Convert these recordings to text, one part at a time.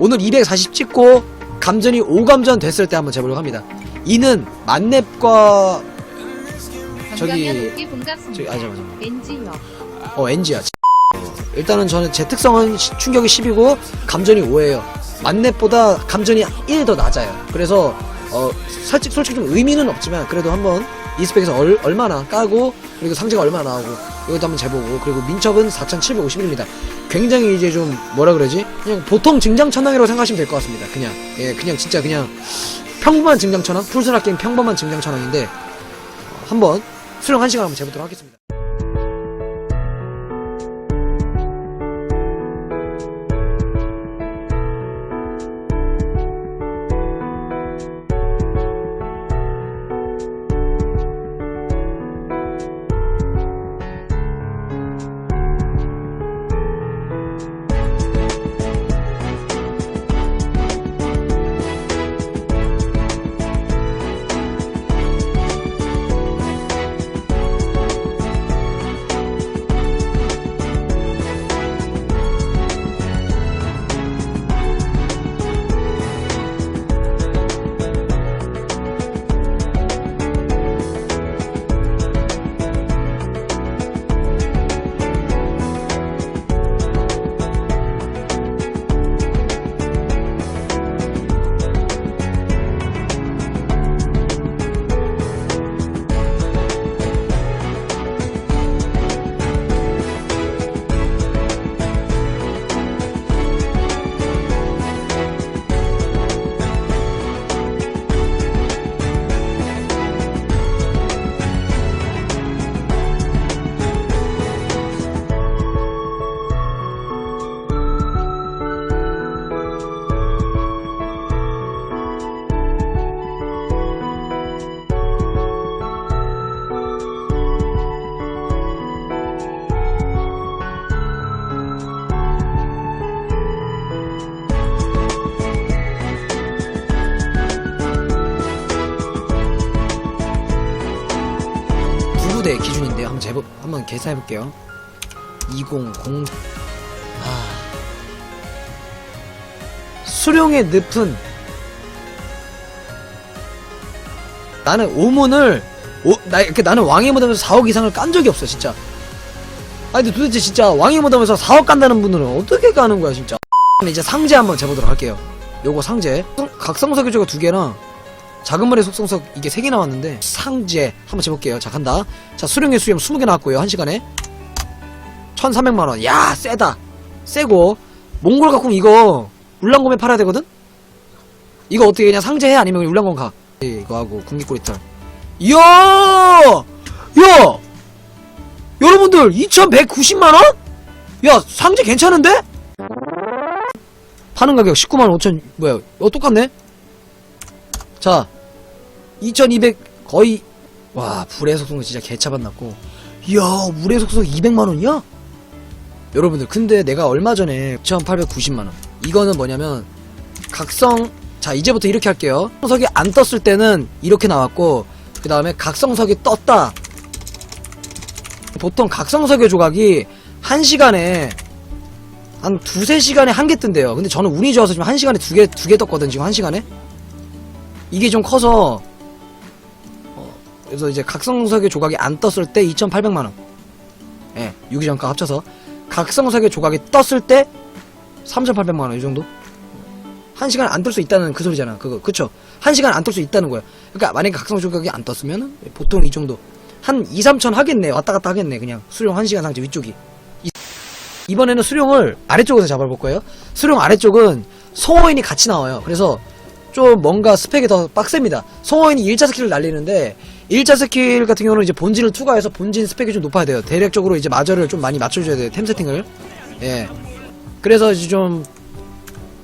오늘 240 찍고 감전이 5감전 됐을 때 한번 재보려고 합니다. 이는 만렙과 저기-. 저기 아니 잠깐만. NG요. 어 NG야. 어, 일단은 저는 제 특성은 시- 충격이 10이고 감전이 5예요. 만렙보다 감전이 1 더 낮아요. 그래서 어 솔직 솔직히 좀 의미는 없지만 그래도 한번 이 스펙에서 얼, 얼마나 까고 그리고 상자가 얼마나 나오고 이것도 한번 재보고 그리고 민첩은 4,751입니다. 굉장히 이제 좀 뭐라 그러지? 그냥 보통 증장천왕이라고 생각하시면 될 것 같습니다. 그냥 예 그냥 진짜 그냥 평범한 증장천왕 풀스라 게임 평범한 증장천왕인데 어, 한번 수령 한 시간 한번 재보도록 하겠습니다. 부부대 기준인데요. 한번 제법 한번 계산해 볼게요. 200 아 수령의 늪은 나는 오문을 오, 나, 그 나는 왕의 무덤에서 4억 이상을 깐 적이 없어 진짜. 아니 근데 도대체 진짜 왕의 무덤에서 4억 간다는 분들은 어떻게 가는 거야 진짜. 이제 상제 한번 재보도록 할게요. 요거 상제 각성석 교조가 두 개랑 작은 머리 속성석 이게 3개 나왔는데 상제. 한번 재볼게요. 자 간다. 자 수령의 수염 20개 나왔고요. 1시간에 1300만원. 야 세다. 세고. 몽골 가품 이거 울랑곰에 팔아야 되거든? 이거 어떻게 그냥 상제해? 아니면 울랑곰 가? 이거 하고 군기꼬리털. 이야! 야! 여러분들 2190만원? 야 상제 괜찮은데? 파는 가격 19만 5천 뭐야 어 똑같네 자, 2200 거의 와 불의 속성 진짜 개차반 났고. 이야 물의 속성 200만원이야? 여러분들 근데 내가 얼마 전에 2890만원. 이거는 뭐냐면 각성 자 이제부터 이렇게 할게요. 각성석이 안 떴을 때는 이렇게 나왔고 그 다음에 각성석이 떴다. 보통 각성석의 조각이 1시간에 한 두세 시간에 한 개 뜬대요. 근데 저는 운이 좋아서 지금 1시간에 두 개 두 개 떴거든 지금 1시간에 이게 좀 커서 어, 그래서 이제 각성석의 조각이 안 떴을 때 2,800만원. 예, 유기전가 합쳐서. 각성석의 조각이 떴을 때 3,800만원 이 정도? 한 시간 안 뜰 수 있다는 그 소리잖아 그거. 그쵸? 한 시간 안 뜰 수 있다는 거야. 그러니까 만약에 각성 조각이 안 떴으면 보통 이 정도. 한 2, 3천 하겠네 왔다 갔다 하겠네 그냥. 수령 한 시간 상태 위쪽이. 이- 이번에는 수령을 아래쪽에서 잡아볼 거예요. 수령 아래쪽은 송어인이 같이 나와요. 그래서 좀 뭔가 스펙이 더 빡셉니다. 송어인이 1차 스킬을 날리는데 1차 스킬 같은 경우는 이제 본진을 투과해서 본진 스펙이 좀 높아야 돼요. 대략적으로 이제 마저를 좀 많이 맞춰줘야 돼요. 템 세팅을. 예. 그래서 이제 좀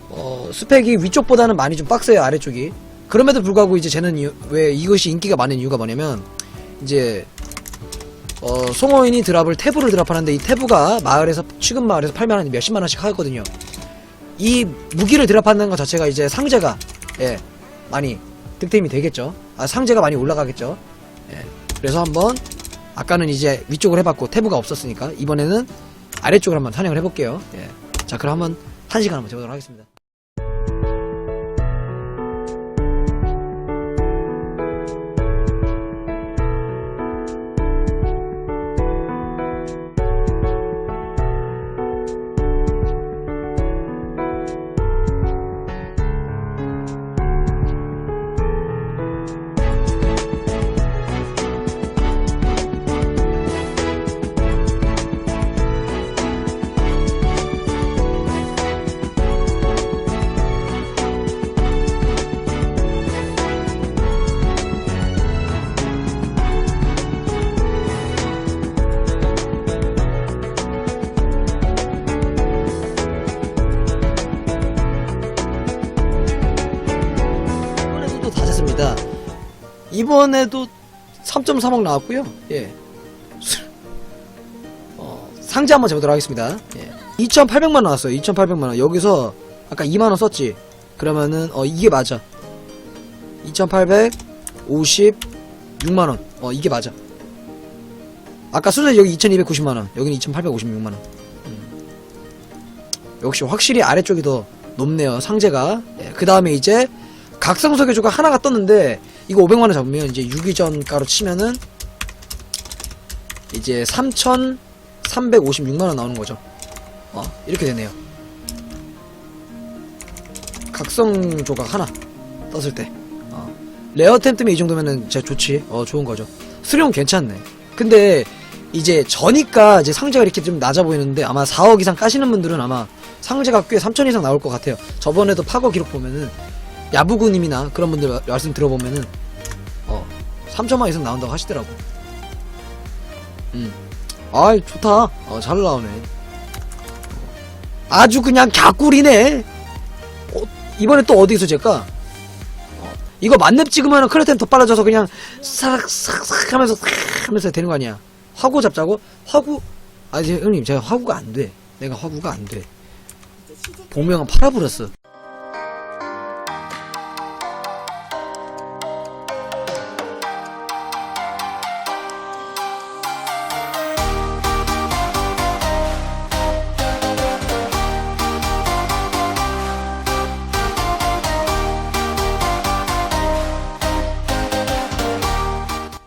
어, 스펙이 위쪽보다는 많이 좀 빡세요. 아래쪽이. 그럼에도 불구하고 이제 쟤는 이- 왜 이것이 인기가 많은 이유가 뭐냐면 이제 어, 송어인이 드랍을 태부를 드랍하는데 이 태부가 마을에서 최근 마을에서 팔면 한 몇십만 원씩 하거든요. 이 무기를 드랍하는 것 자체가 이제 상자가 예 많이 득템이 되겠죠. 아 상자가 많이 올라가겠죠. 예 그래서 한번 아까는 이제 위쪽을 해봤고 태부가 없었으니까 이번에는 아래쪽을 한번 사냥을 해볼게요. 예. 자 그럼 한번 한 시간 한번 재보도록 하겠습니다. 이번에도 3.3억 나왔고요. 예. 어, 상자 한번 재보도록 하겠습니다. 예. 2,800만 나왔어요. 2,800만 원. 여기서 아까 2만 원 썼지. 그러면은 어 이게 맞아. 2,856만 원. 어 이게 맞아. 아까 순서 여기 2,290만 원. 여기는 2,856만 원. 음. 역시 확실히 아래쪽이 더 높네요. 상제가. 그 다음에 이제 각성석유주가 하나가 떴는데 이거 500만 원 잡으면 이제 유기전가로 치면은 이제 3,356만 원 나오는 거죠. 어, 이렇게 되네요. 각성 조각 하나 떴을 때. 어. 레어템 뜨면 이 정도면은 진짜 좋지. 어, 좋은 거죠. 수령 괜찮네. 근데 이제 저니까 이제 상자가 이렇게 좀 낮아 보이는데 아마 4억 이상 까시는 분들은 아마 상자가 꽤 3천 이상 나올 것 같아요. 저번에도 파거 기록 보면은 야부구님이나 그런 분들 마- 말씀 들어보면은 어 3천만 이상 나온다고 하시더라고. 음, 아 좋다. 어, 잘 나오네. 아주 그냥 갸꿀이네. 어, 이번에 또 어디서 잴까? 어, 이거 만렙 찍으면 크레텐 더 빨라져서 그냥 싹싹싹 하면서 싹 하면서 되는 거 아니야? 화구 잡자고? 화구? 아니 형님 제가 화구가 안 돼. 내가 화구가 안 돼. 본명은 팔아버렸어.